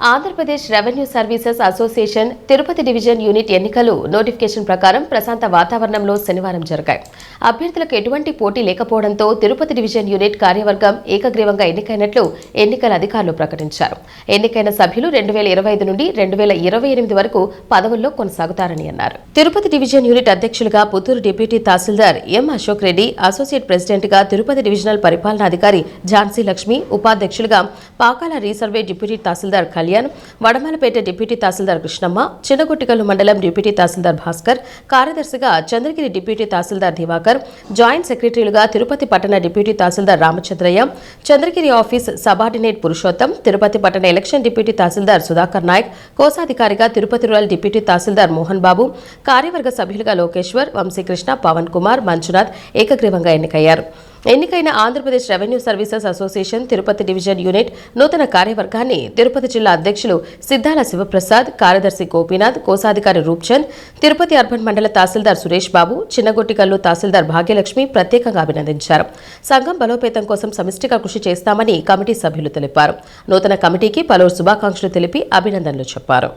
Andhra Pradesh revenue services association Tirupati division unit ఎన్నికలు notification ప్రకారం ప్రశాంత వాతావరణంలో శనివారం జరిగాయి. అభ్యర్థులకు ఎటువంటి పోటీ లేకపోవడంతో తిరుపతి డివిజన్ యూనిట్ కార్యవర్గం ఏకగ్రీవంగా ఎన్నికైనట్లు ఎన్నికల అధికారులు ప్రకటించారు. ఎన్నికైన సభ్యులు రెండు వేల ఇరవై ఐదు నుండి రెండు వేల ఇరవై ఎనిమిది వరకు పదవుల్లో కొనసాగుతారని అన్నారు. తిరుపతి డివిజన్ యూనిట్ అధ్యక్షులుగా Puttur deputy tahsildar M Ashok Reddy associate ప్రెసిడెంట్గా తిరుపతి డివిజనల్ పరిపాలనాధికారి ఝాన్సీ లక్ష్మి ఉపాధ్యక్షులుగా Pakala resurvey deputy tahsildar Kalyan Vadamalapeta deputy tahsildar Krishnamma Chinnaguttikallu mandal deputy tahsildar Bhaskar కార్యదర్శిగా చంద్రగిరి డిప్యూటీ తహసీల్దార్ దివాకర్ జాయింట్ సెక్రటరీలుగా తిరుపతి పట్టణ deputy tahsildar Ramachandraiah Chandragiri office subordinate Purushottam Tirupati పట్టణ election deputy tahsildar Sudhakar Naik కోశాధికారిగా Tirupati rural deputy tahsildar Mohan Babu కార్యవర్గ సభ్యులుగా లోకేశ్వర్ వంశీకృష్ణ పవన్ కుమార్ మంజునాథ్ ఏకగ్రీవంగా ఎన్నికయ్యారు. ఎన్నికైన Andhra Pradesh revenue services association Tirupati division unit నూతన కార్యవర్గాన్ని తిరుపతి జిల్లా అధ్యక్షులు సిద్ధాల శివప్రసాద్ కార్యదర్శి గోపీనాథ్ కోశాధికారి రూప్చంద్ తిరుపతి అర్బన్ మండల తహసీల్దార్ సురేష్ బాబు చిన్నగొట్టికల్లు తహసీల్దార్ భాగ్యలక్ష్మి ప్రత్యేకంగా అభినందించారు. సంఘం బలోపేతం కోసం సమిష్టిగా కృషి చేస్తామని కమిటీ సభ్యులు తెలిపారు. నూతన కమిటీకి పలువురు శుభాకాంక్షలు తెలిపి అభినందనలు చెప్పారు.